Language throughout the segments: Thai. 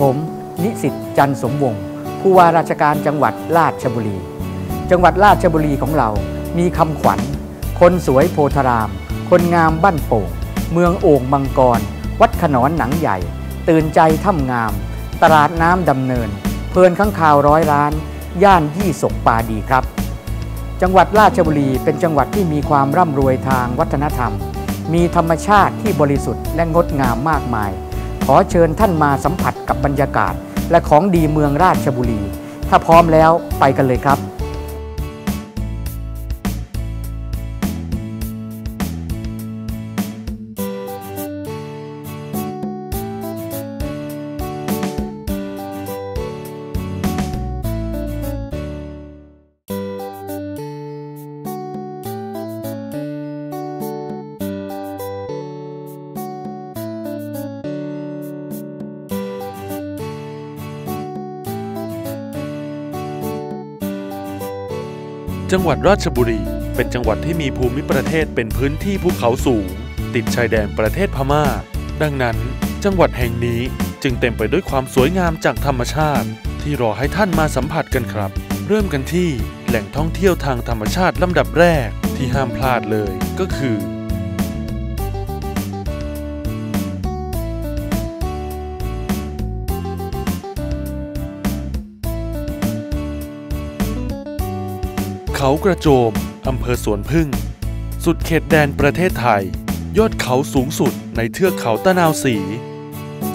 ผม นิสิตจันสมวงศ์ผู้ว่าราชการจังหวัดราชบุรี จังหวัดราชบุรีของเรา มีคำขวัญ คนสวยโพธาราม คนงามบ้านโป่ง เมืองโอ่งมังกร วัดขนอนหนังใหญ่ ตื่นใจถ้ำงาม ตลาดน้ำดำเนิน เพลินข้างข่าวร้อยล้าน ย่านยี่ศกปาดีครับ จังหวัดราชบุรีเป็นจังหวัดที่มีความร่ำรวยทางวัฒนธรรม มีธรรมชาติที่บริสุทธิ์และงดงามมากมาย อเชิญท่านมาสัมผัสกับบรรยากาศ และของดีเมืองราชบุรี ถ้าพร้อมแล้วไปกันเลยครับ จังหวัดราชบุรี เป็นจังหวัดที่มีภูมิประเทศเป็นพื้นที่ภูเขาสูง ติดชายแดนประเทศพม่า ดังนั้น จังหวัดแห่งนี้จึงเต็มไปด้วยความสวยงามจากธรรมชาติ ที่รอให้ท่านมาสัมผัสกันครับ เริ่มกันที่แหล่งท่องเที่ยวทางธรรมชาติลำดับแรกที่ห้ามพลาดเลยก็คือ เขากระโจม อำเภอสวนพึ่ง สุดเขตแดนประเทศไทย ยอดเขาสูงสุดในเทือกเขาตะนาวสี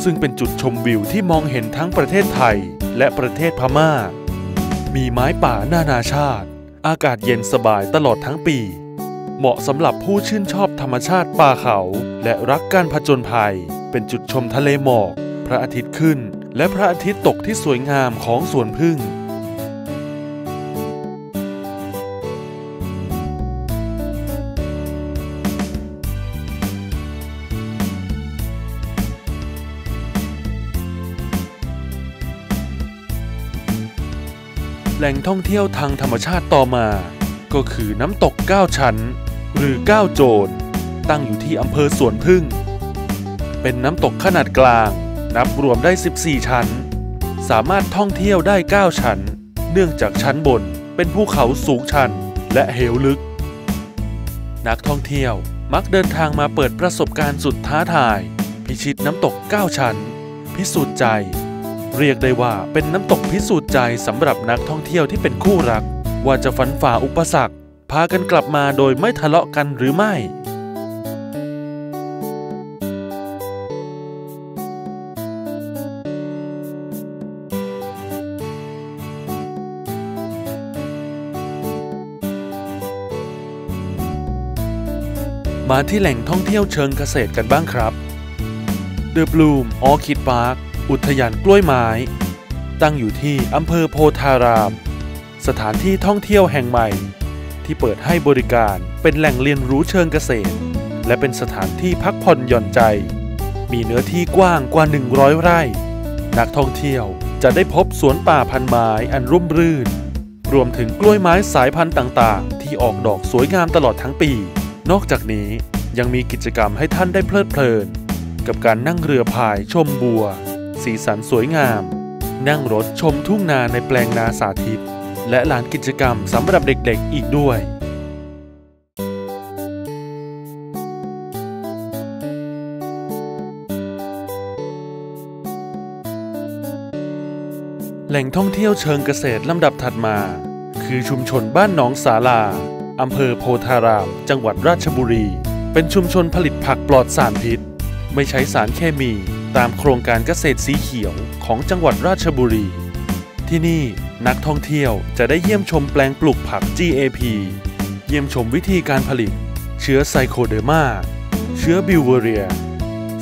ซึ่งเป็นจุดชมวิวที่มองเห็นทั้งประเทศไทยและประเทศพม่า มีไม้ป่านานาชาติ อากาศเย็นสบายตลอดทั้งปี เหมาะสำหรับผู้ชื่นชอบธรรมชาติป่าเขาและรักการผจญภัย เป็นจุดชมทะเลหมอก พระอาทิตย์ขึ้น และพระอาทิตย์ตกที่สวยงามของสวนพึ่ง แหล่งท่องเที่ยวทางธรรมชาติต่อมา ก็คือน้ำตก 9 ชั้น หรือ 9 โจรตั้งอยู่ที่อำเภอสวนพึ่ง เป็นน้ำตกขนาดกลาง นับรวมได้ 14 ชั้น สามารถท่องเที่ยวได้ 9 ชั้น เนื่องจากชั้นบนเป็นภูเขาสูงชันและเหวลึก นักท่องเที่ยวมักเดินทางมาเปิดประสบการณ์สุดท้าทาย พิชิตน้ำตก 9 ชั้น พิสูจน์ใจ เรียกได้ว่าเป็นน้ำตกพิสูจน์ใจสำหรับนักท่องเที่ยวที่เป็นคู่รัก ว่าจะฝันฝ่าอุปสรรค พากันกลับมาโดยไม่ทะเลาะกันหรือไม่มาที่แหล่งท่องเที่ยวเชิงเกษตรกันบ้างครับ The Bloom Orchid Park อุทยานกล้วยไม้ ตั้งอยู่ที่อำเภอโพธาราม สถานที่ท่องเที่ยวแห่งใหม่ ที่เปิดให้บริการเป็นแหล่งเรียนรู้เชิงเกษตร และเป็นสถานที่พักผ่อนหย่อนใจ มีเนื้อที่กว้างกว่า 100 ไร่ นักท่องเที่ยวจะได้พบสวนป่าพันไม้อันร่มรื่น รวมถึงกล้วยไม้สายพันธุ์ต่างๆ ที่ออกดอกสวยงามตลอดทั้งปี นอกจากนี้ยังมีกิจกรรมให้ท่านได้เพลิดเพลิน กับการนั่งเรือพายชมบัว สีสันสวยงาม นั่งรถชมทุ่งนาในแปลงนาสาธิต และลานกิจกรรมสำหรับเด็กๆอีกด้วยแหล่งท่องเที่ยวเชิงเกษตรลำดับถัดมา คือชุมชนบ้านหนองสาลาอำเภอโพธาราม จังหวัดราชบุรี เป็นชุมชนผลิตผักปลอดสารพิษ ไม่ใช้สารเคมี ตามโครงการเกษตรสีเขียวของจังหวัดราชบุรี ที่นี่นักท่องเที่ยวจะได้เยี่ยมชมแปลงปลูกผัก GAP เยี่ยมชมวิธีการผลิต เชื้อไซโคเดอร์มาเชื้อบิวเวเรีย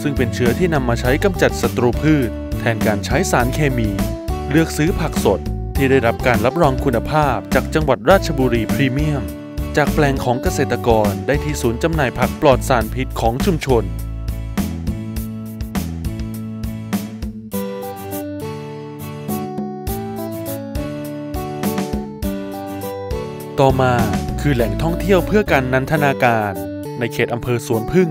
ซึ่งเป็นเชื้อที่นำมาใช้กำจัดศัตรูพืช แทนการใช้สารเคมี เลือกซื้อผักสดที่ได้รับการรับรองคุณภาพจากจังหวัดราชบุรีพรีเมียม จากแปลงของเกษตรกรได้ที่ศูนย์จำหน่ายผักปลอดสารพิษของชุมชน ต่อมาคือแหล่งท่องเที่ยวเพื่อการนันทนาการ ในเขตอำเภอสวนพึ่ง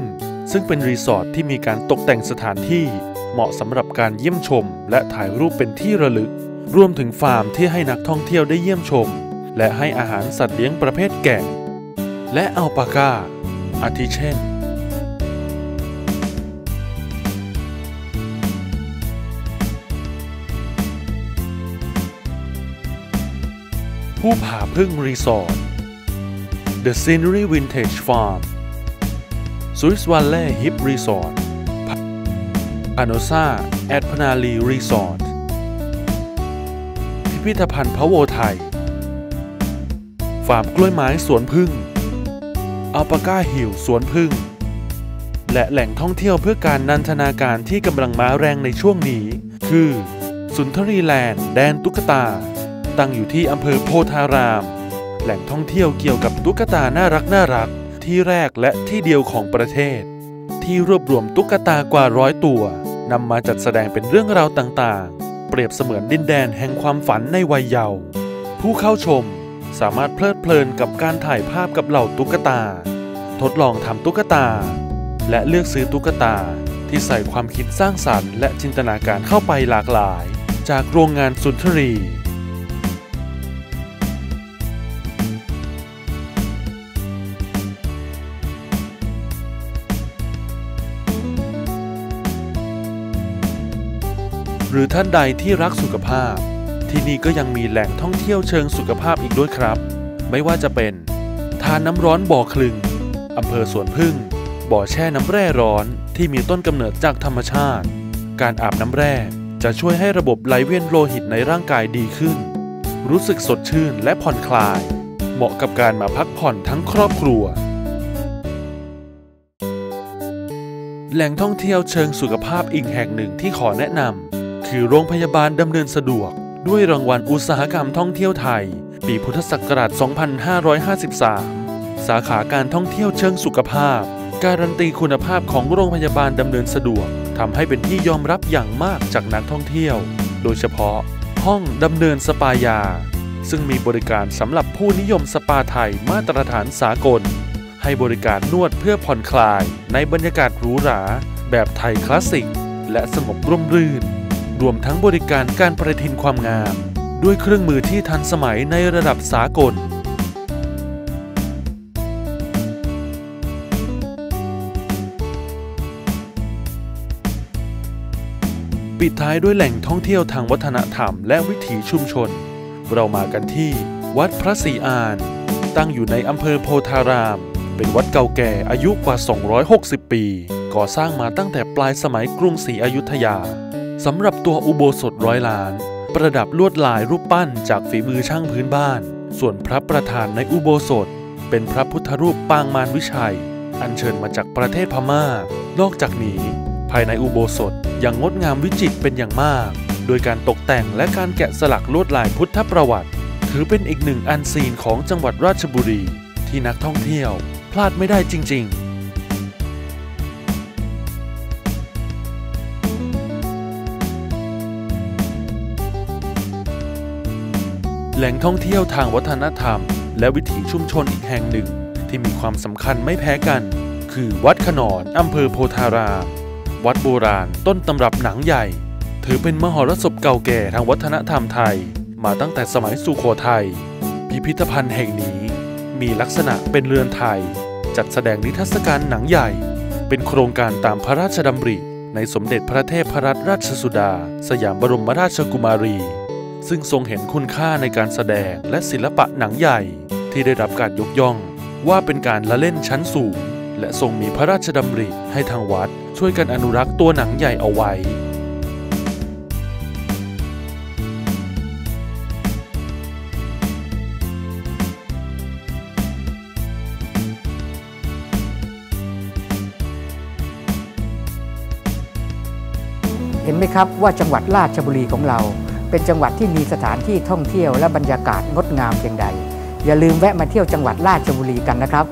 ซึ่งเป็นรีสอร์ทที่มีการตกแต่งสถานที่ เหมาะสำหรับการเยี่ยมชม และถ่ายรูปเป็นที่ระลึก รวมถึงฟาร์มที่ให้นักท่องเที่ยวได้เยี่ยมชม และให้อาหารสัตว์เลี้ยงประเภทแกะและอัลปาก้าอาทิเช่น ผู้ผาพึ่งรีสอร์ท The Scenery Vintage Farm Swiss Valley Hip Resort อ n o s a at p a n a l i Resort พิพิธภัณฑ์พระโวไทย ฟาร์มกล้วยไม้สวนพึ่ง อัลปาก้าฮิลสวนพึ่ง และแหล่งท่องเที่ยวเพื่อการนันทนาการที่กำลังมาแรงในช่วงนี้ คือ สุนทรีแลนด์ แดนตุ๊กตา ตั้งอยู่ที่อำเภอโพธาราม แหล่งท่องเที่ยวเกี่ยวกับตุ๊กตาน่ารักน่ารักที่แรกและที่เดียวของประเทศ ที่รวบรวมตุ๊กตากว่าร้อยตัวนำมาจัดแสดงเป็นเรื่องราวต่างๆ เปรียบเสมือนดินแดนแห่งความฝันในวัยเยาว์ผู้เข้าชมสามารถเพลิดเพลินกับการถ่ายภาพกับเหล่าตุ๊กตา ทดลองทำตุ๊กตา และเลือกซื้อตุ๊กตาที่ใส่ความคิดสร้างสรรค์และจินตนาการเข้าไปหลากหลาย จากโรงงานสุนทรี หรือท่านใดที่รักสุขภาพ ที่นี่ก็ยังมีแหล่งท่องเที่ยวเชิงสุขภาพอีกด้วยครับ ไม่ว่าจะเป็นทานน้ำร้อนบ่อคลึงอำเภอสวนพึ่ง บ่อแช่น้ำแร่ร้อนที่มีต้นกำเนิดจากธรรมชาติ การอาบน้ำแร่จะช่วยให้ระบบไหลเวียนโลหิตในร่างกายดีขึ้น รู้สึกสดชื่นและผ่อนคลาย เหมาะกับการมาพักผ่อนทั้งครอบครัว แหล่งท่องเที่ยวเชิงสุขภาพอีกแห่งหนึ่งที่ขอแนะนำ คือโรงพยาบาลดำเนินสะดวก ด้วยรางวัลอุตสาหกรรมท่องเที่ยวไทย ปีพุทธศักราช 2553 สาขาการท่องเที่ยวเชิงสุขภาพ การันตีคุณภาพของโรงพยาบาลดำเนินสะดวกทำให้เป็นที่ยอมรับอย่างมากจากนักท่องเที่ยว โดยเฉพาะ ห้องดำเนินสปายา ซึ่งมีบริการสำหรับผู้นิยมสปาไทยมาตรฐานสากล ให้บริการนวดเพื่อผ่อนคลายในบรรยากาศหรูหรา แบบไทยคลาสสิก และสงบร่มรื่น รวมทั้งบริการการประทินความงาม ด้วยเครื่องมือที่ทันสมัยในระดับสากล ปิดท้ายด้วยแหล่งท่องเที่ยวทางวัฒนธรรมและวิถีชุมชน เรามากันที่วัดพระศรีอาน ตั้งอยู่ในอำเภอโพธาราม เป็นวัดเก่าแก่อายุกว่า 260 ปี ก่อสร้างมาตั้งแต่ปลายสมัยกรุงศรีอยุธยา สำหรับตัวอุโบสถร้อยล้าน ประดับลวดลายรูปปั้นจากฝีมือช่างพื้นบ้าน ส่วนพระประธานในอุโบสถ เป็นพระพุทธรูปปางมารวิชัย อัญเชิญมาจากประเทศพม่า นอกจากนี้ ภายในอุโบสถยังงดงามวิจิตรเป็นอย่างมาก โดยการตกแต่งและการแกะสลักลวดลายพุทธประวัติ ถือเป็นอีกหนึ่งอันซีนของจังหวัดราชบุรี ที่นักท่องเที่ยว พลาดไม่ได้จริง ๆ แหล่งท่องเที่ยวทางวัฒนธรรม และวิถีชุมชนอีกแห่งหนึ่ง ที่มีความสำคัญไม่แพ้กัน คือวัดขนอนอำเภอโพธารามวัดโบราณต้นตำรับหนังใหญ่ ถือเป็นมหรสพเก่าแก่ทางวัฒนธรรมไทย มาตั้งแต่สมัยสุโขทัยพิพิธภัณฑ์แห่งนี้ มีลักษณะเป็นเรือนไทย จัดแสดงนิทรรศการหนังใหญ่ เป็นโครงการตามพระราชดำริ ในสมเด็จพระเทพรัตนราชสุดา สยามบรมราชกุมารี ซึ่งทรงเห็นคุณค่าในการแสดงและศิลปะหนังใหญ่ ที่ได้รับการยกย่อง ว่าเป็นการละเล่นชั้นสูง และทรงมีพระราชดำริให้ทางวัดช่วยกันอนุรักษ์ตัวหนังใหญ่เอาไว้เห็นไหมครับว่าจังหวัดราชบุรีของเรา เป็นจังหวัดที่มีสถานที่ท่องเที่ยวและบรรยากาศงดงามเพียงใด อย่าลืมแวะมาเที่ยวจังหวัดราชบุรีกันนะครับ